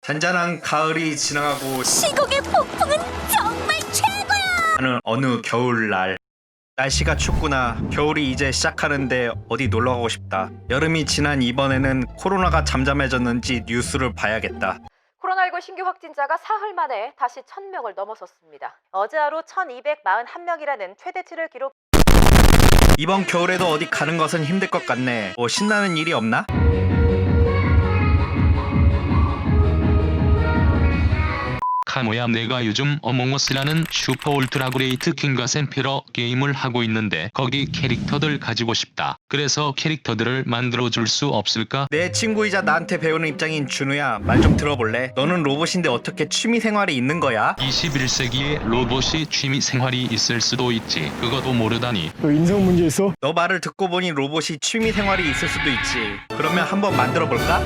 잔잔한 가을이 지나가고 시국의 폭풍은 정말 최고야! 하는 어느 겨울날 날씨가 춥구나 겨울이 이제 시작하는데 어디 놀러 가고 싶다 여름이 지난 이번에는 코로나가 잠잠해졌는지 뉴스를 봐야겠다 코로나19 신규 확진자가 사흘 만에 다시 1000명을 넘어섰습니다. 어제 하루 1241명이라는 최대치를 기록 이번 겨울에도 어디 가는 것은 힘들 것 같네 뭐 신나는 일이 없나? 카모야 내가 요즘 어몽어스라는 슈퍼 울트라 그레이트 킹과 샘피러 게임을 하고 있는데 거기 캐릭터들 가지고 싶다. 그래서 캐릭터들을 만들어 줄 수 없을까? 내 친구이자 나한테 배우는 입장인 준우야 말 좀 들어볼래? 너는 로봇인데 어떻게 취미생활이 있는 거야? 21세기에 로봇이 취미 생활이 있을 수도 있지. 그것도 모르다니. 너 인성 문제 있어? 너 말을 듣고 보니 로봇이 취미생활이 있을 수도 있지 그러면 한번 만들어 볼까?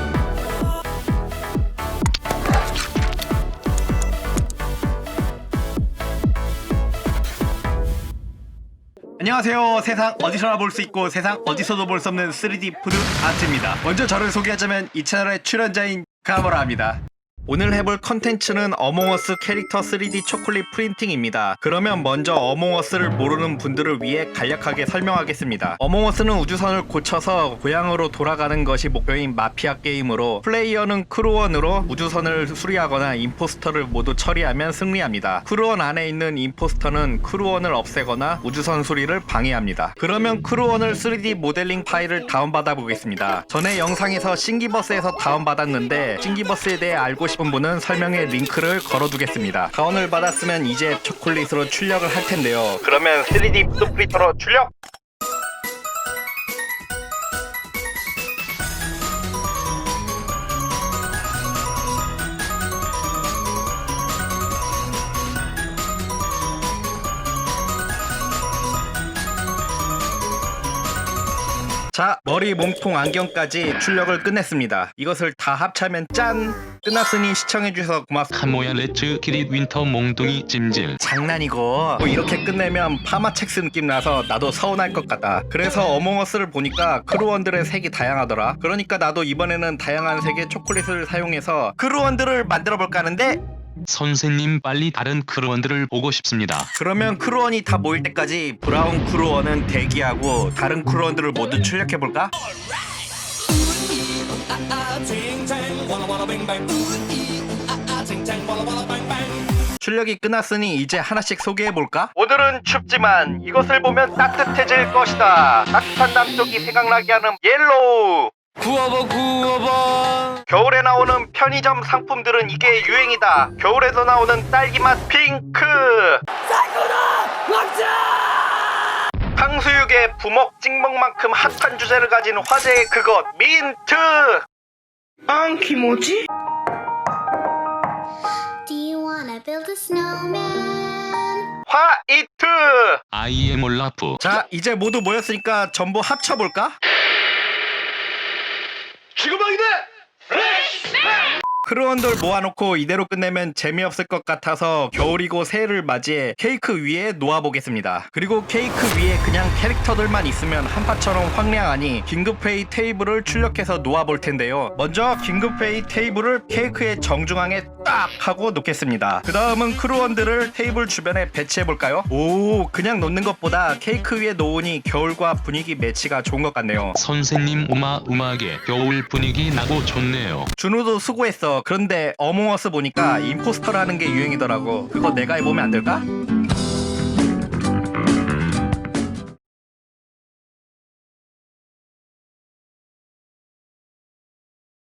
안녕하세요. 세상 어디서나 볼 수 있고 세상 어디서도 볼 수 없는 3D 푸드 아트입니다. 먼저 저를 소개하자면 이 채널의 출연자인 가모라입니다. 오늘 해볼 컨텐츠는 어몽어스 캐릭터 3D 초콜릿 프린팅입니다. 그러면 먼저 어몽어스를 모르는 분들을 위해 간략하게 설명하겠습니다. 어몽어스는 우주선을 고쳐서 고향으로 돌아가는 것이 목표인 마피아 게임으로 플레이어는 크루원으로 우주선을 수리하거나 임포스터를 모두 처리하면 승리합니다. 크루원 안에 있는 임포스터는 크루원을 없애거나 우주선 수리를 방해합니다. 그러면 크루원을 3D 모델링 파일을 다운받아 보겠습니다. 전에 영상에서 싱기버스에서 다운받았는데 싱기버스에 대해 알고 싶은 분은 설명에 링크를 걸어두겠습니다. 다운을 받았으면 이제 초콜릿으로 출력을 할 텐데요. 그러면 3D 푸드 프린터로 출력! 자, 머리, 몸통, 안경까지 출력을 끝냈습니다. 이것을 다 합치면 짠! 끝났으니 시청해주셔서 고맙습니다. 카모야 레츠 기릿 윈터 몽둥이 찜질. 장난이고 뭐 이렇게 끝내면 파마첵스 느낌 나서 나도 서운할 것 같다 그래서 어몽어스를 보니까 크루원들의 색이 다양하더라 그러니까 나도 이번에는 다양한 색의 초콜릿을 사용해서 크루원들을 만들어 볼까 하는데 선생님 빨리 다른 크루원들을 보고 싶습니다. 그러면 크루원이 다 모일 때까지 브라운 크루원은 대기하고 다른 크루원들을 모두 출력해 볼까? 출력이 끝났으니 이제 하나씩 소개해 볼까? 오늘은 춥지만 이것을 보면 따뜻해질 것이다. 따뜻한 남쪽이 생각나게 하는 옐로우. 구워봐 구워봐. 겨울에 나오는 편의점 상품들은 이게 유행이다. 겨울에도 나오는 딸기맛 핑크. 탕수육의 부먹 찍먹만큼 핫한 주제를 가진 화제의 그것 민트. 앙키모지? Do you wanna build a snowman? 화이트. 아이엠 올라프. 자 이제 모두 모였으니까 전부 합쳐볼까? 지금 하게 돼! 레시맨! 크루원들 모아놓고 이대로 끝내면 재미없을 것 같아서 겨울이고 새해를 맞이해 케이크 위에 놓아보겠습니다. 그리고 케이크 위에 그냥 캐릭터들만 있으면 한파처럼 황량하니 긴급회의 테이블을 출력해서 놓아볼 텐데요. 먼저 긴급회의 테이블을 케이크의 정중앙에 딱 하고 놓겠습니다. 그 다음은 크루원들을 테이블 주변에 배치해볼까요? 오 그냥 놓는 것보다 케이크 위에 놓으니 겨울과 분위기 매치가 좋은 것 같네요. 선생님 우마우마하게 겨울 분위기 나고 좋네요. 준우도 수고했어. 그런데 어몽어스 보니까 임포스터라는 게 유행이더라고. 그거 내가 해보면 안 될까?